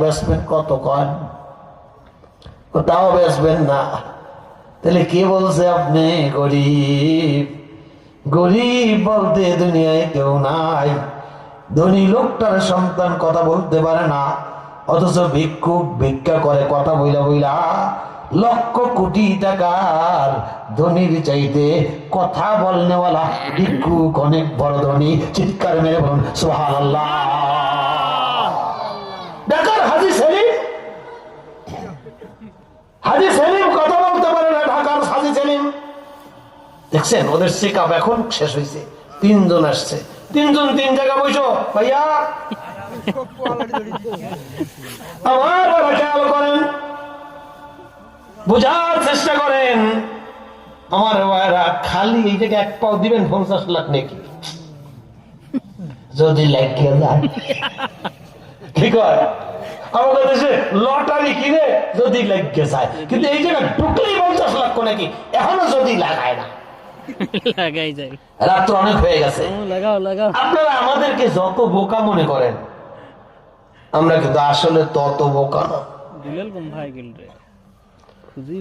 বেচবেন কত ওটাও বেচবেন না। তাহলে কে বলছে আপনি? গরিব। গরিব বলতে দুনিয়ায় কেউ নাই। ধনী লোকটার সন্তান কথা বলতে পারে না। অথচ ভিক্ষুক ভিক্ষা করে, কথা বইলা বইলা লক্ষ কোটি টাকার ধনির চাইতে কথা বলনেওয়ালা ভিক্ষুক অনেক বড় ধনী। চিৎকার মেরে বলুন সোহান ঢাকার হাজি সেলিম হাজি সেলিম কথা বলতে পারে না, ঢাকার হাজি সেলিম। দেখছেন, ওদের চেক এখন শেষ হয়েছে। তিনজন আসছে। তিনজন তিন জায়গা ভাইয়া। আমার বেলা খেয়াল করেন। বোঝার চেষ্টা করেন। আমার ভাইরা খালি এই জায়গায় এক পাও দিবেন, পঞ্চাশ লাখ নাকি? যদি লাগিয়ে যায়। ঠিক হয় আমাদের দেশে লটারি কিনে যদি লাগিয়ে যায়। কিন্তু এই জায়গায় ঢুকলেই পঞ্চাশ লক্ষ নাকি? এখনও যদি লাগায় না। লাগাই যায়। রাত্র অনেক হয়ে গেছে। লাগাও লাগাও। আপনারা আমাদেরকে যত বোকা মনে করেন আমরা কিন্তু আসলে তত বোকা না।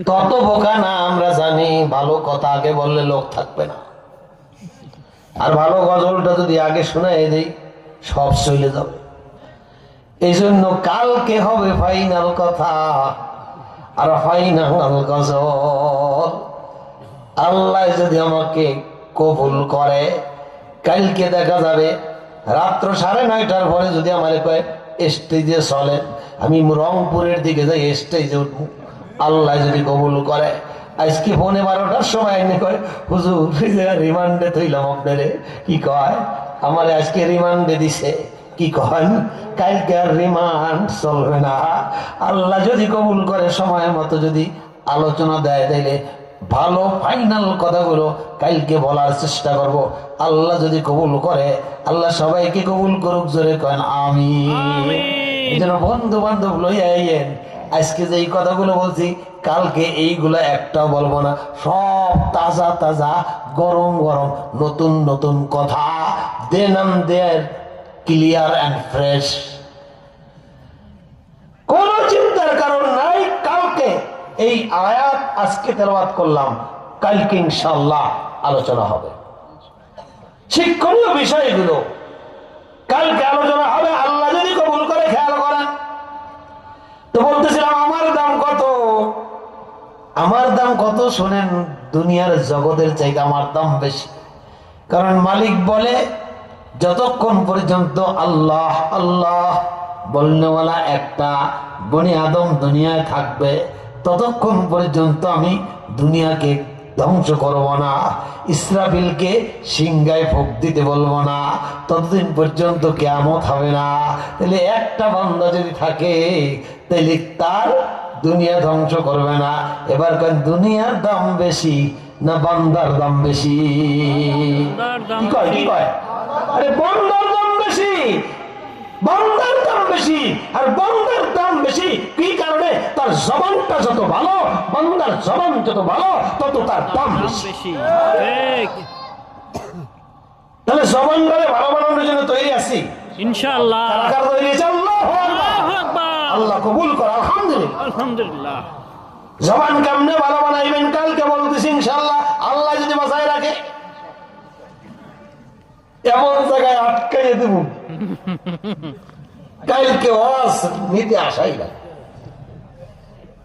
তত বোকা না আমরা জানি ভালো কথা আগে বললে লোক থাকবে না। আর ভালো গজলটা যদি আগে শোনাই দেই সব চলে যাবে। এই জন্য কালকে হবে ফাইনাল কথা। আর ফাইনাল গজল। আল্লাহ যদি আমাকে কবুল করে, কালকে দেখা যাবে, রাত্র সাড়ে নয়টার পরে যদি আমার কয়, স্টেজে চলে, আমি রংপুরের দিকে যাই, স্টেজে উঠবো। আল্লাহ যদি কবুল করে, আজকে পৌনে বারোটার সময় এনে কয়, হুজুর রিমান্ডে থইলাম আপনারে। কি কয়? আমার আজকে রিমান্ডে দিছে। কি কন? কালকে আর রিমান্ড চলবে না। আল্লাহ যদি কবুল করে সময় মতো যদি আলোচনা দেয় তাইলে ভালো ফাইনাল কথাগুলো কালকে বলার চেষ্টা করব। আল্লাহ যদি কবুল করে আল্লাহ সবাইকে কবুল করুক জোরে কেন আমি এই জন্য বন্ধু বান্ধব লইয়া আইয়েন। আজকে যে এই কথাগুলো বলছি কালকে এইগুলো একটাও বলব না। সব তাজা তাজা গরম গরম নতুন নতুন কথা। Then there clear and fresh কোন চিন্তার কারণ নাই, কালকে এই আয়াত আজকে তেলাওয়াত করলাম। কালকে ইনশাল্লাহ আলোচনা হবে। শিক্ষণীয় বিষয়গুলো। কালকে আলোচনা হবে, আল্লাহ যদি কবুল করে, খেয়াল করেন তো বলতেছিলাম, আমার দাম কত? আমার দাম কত শোনেন, দুনিয়ার জগতের চাইতে আমার দাম বেশি। কারণ মালিক বলে যতক্ষণ পর্যন্ত আল্লাহ আল্লাহ বলনেওয়ালা একটা বনি আদম দুনিয়ায় থাকবে ততক্ষণ পর্যন্ত আমি দুনিয়াকে ধ্বংস করব না ইসরাফিলকে সিংগায় ফোক দিতে বলব না ততদিন পর্যন্ত কেমত হবে না। তাহলে একটা বান্দা যদি থাকে তাহলে তার দুনিয়া ধ্বংস করবে না। এবার কেন দুনিয়ার দাম বেশি না বান্দার দাম বেশি? কি কয় কি কয়? আরে বান্দার দাম বেশি। বান্দার দাম বেশি। আর বান্দার দাম বেশি কি কারণে? তার জবানটা যত ভালো বান্দার জবান যত ভালো তত তার দাম বেশি। তাহলে জবান ধরে ভালো বানানোর জন্য তৈরি আছি। ইনশাআল্লাহ। কারাগার তৈরি আছে আল্লাহ আল্লাহু আকবার। আল্লাহ কবুল কর আলহামদুলিল্লাহ। আলহামদুলিল্লাহ। জবান কেমনে ভালো বানাইবেন কালকে বলতেছি ইনশাল্লাহ আল্লাহ যদি বাঁচায় রাখে। এমন জায়গায় আটকাইয়ে দেব। কালকে ওয়াজ নিতে আসাই না।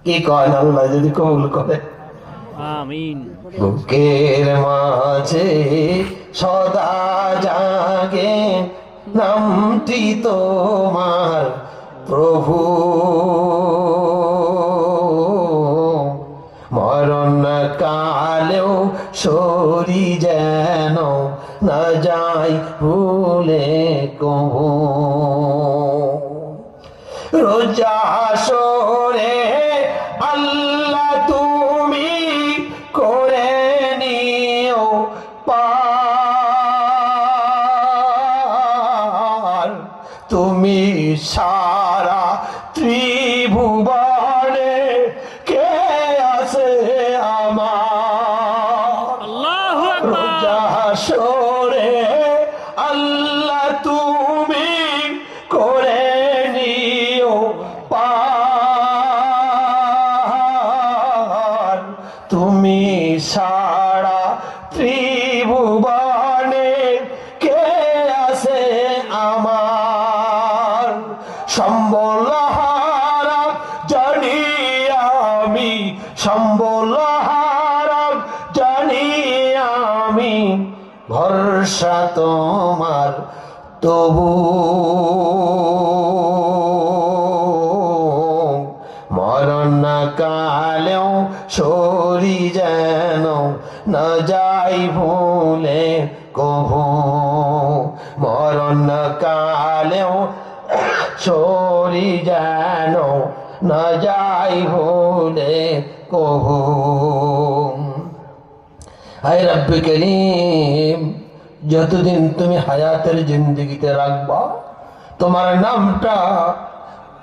কি কয় আল্লাহ যদি কবুল করে। আমিন। বুকের মাঝে সদা জাগে নামটি তোমার প্রভু। মরণ কালেও সরি যেন না যাই ভুলে কবু। রোজা সরে আল্লাহ তুমি করে নিও পার। তুমি সারা তুমি করে নিও পার তুমি সারা ত্রিভুবনে কে আছে আমার? সম্বল জানি আমি, সম্বল জানি আমি, ভরসা তোমার তবু মরণ কালেও সরি যেন না যাই ভুলে কভু মরণ কালেও সরি যেন না যাই ভুলে কভু হায় রব্বি করিম যতদিন তুমি হায়াতের জিন্দগিতে রাখবা তোমার নামটা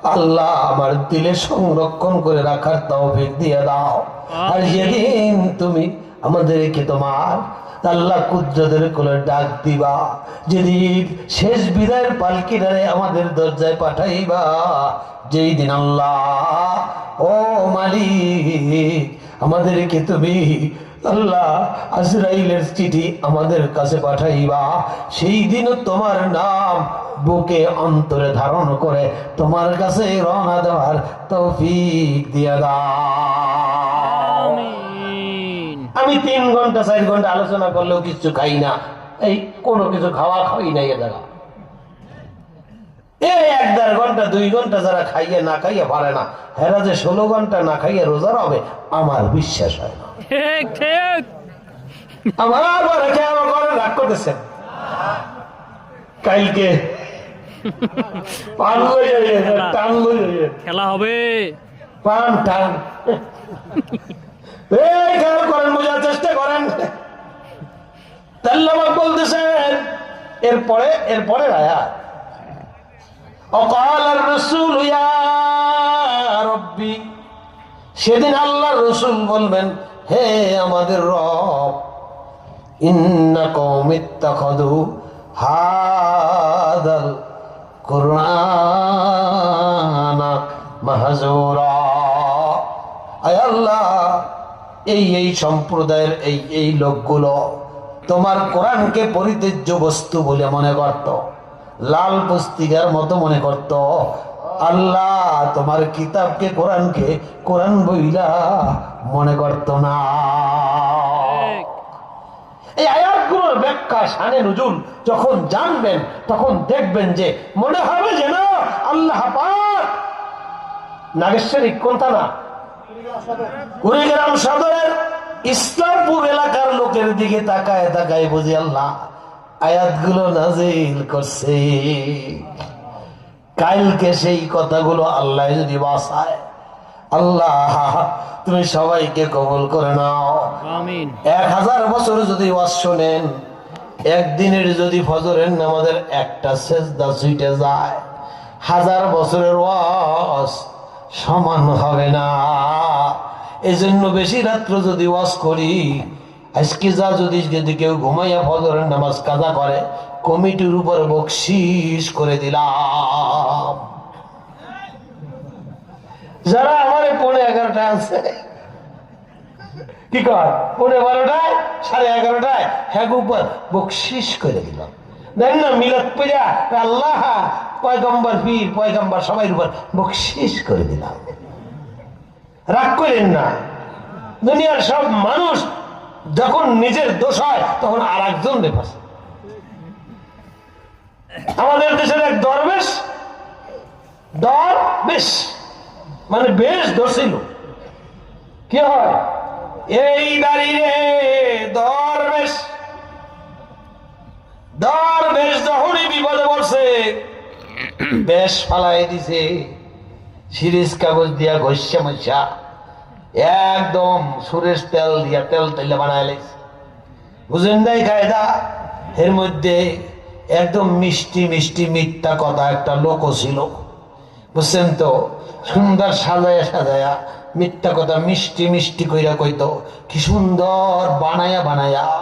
আল্লাহ আমার দিলে সংরক্ষণ করে রাখার তৌফিক দিয়ে দাও। আর যেদিন তুমি আমাদেরকে তোমার আল্লাহ কুদ্রদের কোলে ডাক দিবা যেদিন শেষ বিদায়ের পালকিনারে আমাদের দরজায় পাঠাইবা যেই দিন আল্লাহ ও মালিক আমাদেরকে তুমি আল্লাহ আজরাইলের চিঠি আমাদের কাছে পাঠাইবা। সেই দিনও তোমার নাম বুকে অন্তরে ধারণ করে তোমার কাছে রওনা দেওয়ার তৌফিক দিয়ে দাও। আমিন। আমি তিন ঘণ্টা চার ঘণ্টা আলোচনা করলেও কিছু খাই না। এই কোনো কিছু খাওয়া খাই না এ জায়গা। এই এক দেড় ঘণ্টা দুই ঘণ্টা যারা খাইয়ে না খাইয়ে পারে না হেরা যে ষোলো ঘণ্টা না খাইয়ে রোজা হবে আমার বিশ্বাস হয় না। ঠিক ঠিক। আমার আবার কে আমার রাগ করতেছেন কালকে পান টান খেলা হবে। পান টান। এই করেন বোঝার চেষ্টা করেন। তাল্লামাক বলতেছেন এরপরে এরপরে আয়াত। অকাল রসুল রব্বি। সেদিন আল্লাহ রসুল বলবেন, হে আমাদের রব, ইন্না কৌমিত্তাখদু হাদাল কোরআন মাহজুরা। আয় আল্লাহ, এই এই সম্প্রদায়ের, এই এই লোকগুলো তোমার কোরআনকে পরিত্যাজ্য বস্তু বলে মনে করত। লাল পুস্তিকার মতো মনে করত। আল্লাহ তোমার কিতাবকে কোরআনকে কোরআন বইলা মনে করত না। এই আয়াতগুলোর ব্যাখ্যা শানে নজুল যখন জানবেন তখন দেখবেন যে মনে হবে যেন আল্লাহ পাক নাগেশ্বরী কোনটা না কুড়িগ্রাম সদরের ইসলামপুর এলাকার লোকের দিকে তাকায় তাকায় বুঝি আল্লাহ আয়াতগুলো নাজিল করছে। কালকে সেই কথাগুলো আল্লাহ যদি বাসায় আল্লাহ তুমি সবাইকে কবল করে নাও। এক হাজার বছর যদি ওয়াজ শোনেন একদিনের যদি ফজরের নামাজের একটা সেজদা ছুটে যায় হাজার বছরের ওয়াজ সমান হবে না। এই জন্য বেশি রাত্র যদি ওয়াজ করি আজকে যদি যদি কেউ ঘুমাইয়া ফজরের নামাজ কাজা করে, কমিটির উপর বকশিস করে দিলাম। যারা আমার পৌনে এগারোটা আছে কি কর পৌনে বারোটায়? সাড়ে এগারোটায়? হ্যাঁ উপর বকশিস করে দিলাম। দেখ না মিলত পূজা আল্লাহ পয়গম্বর পীর, পয়গম্বর সবাই উপর বকশিস করে দিলাম। রাগ করেন না। দুনিয়ার সব মানুষ যখন নিজের দোষ হয়, তখন আর একজন আমাদের দেশের এক দরবেশ দর বেশ মানে বেশ দোষিল কি হয়? এই দাঁড়িয়ে দরবেশ। দরবেশ যখনই বিপদে পড়ছে, বেশ ফালাই দিছে। সিরিজ কাগজ দিয়া ঘষা মশা একদম সুরেশ তেল দিয়া তেল তেলে বানায় লাইছে বুঝেন নাই কায়দা, এর মধ্যে একদম মিষ্টি মিষ্টি, মিথ্যা কথা একটা লোক ছিল। বুঝছেন তো? সুন্দর সাজায়া সাজায়া মিথ্যা কথা মিষ্টি মিষ্টি কইরা কইতো। কি সুন্দর বানায়া বানায়া।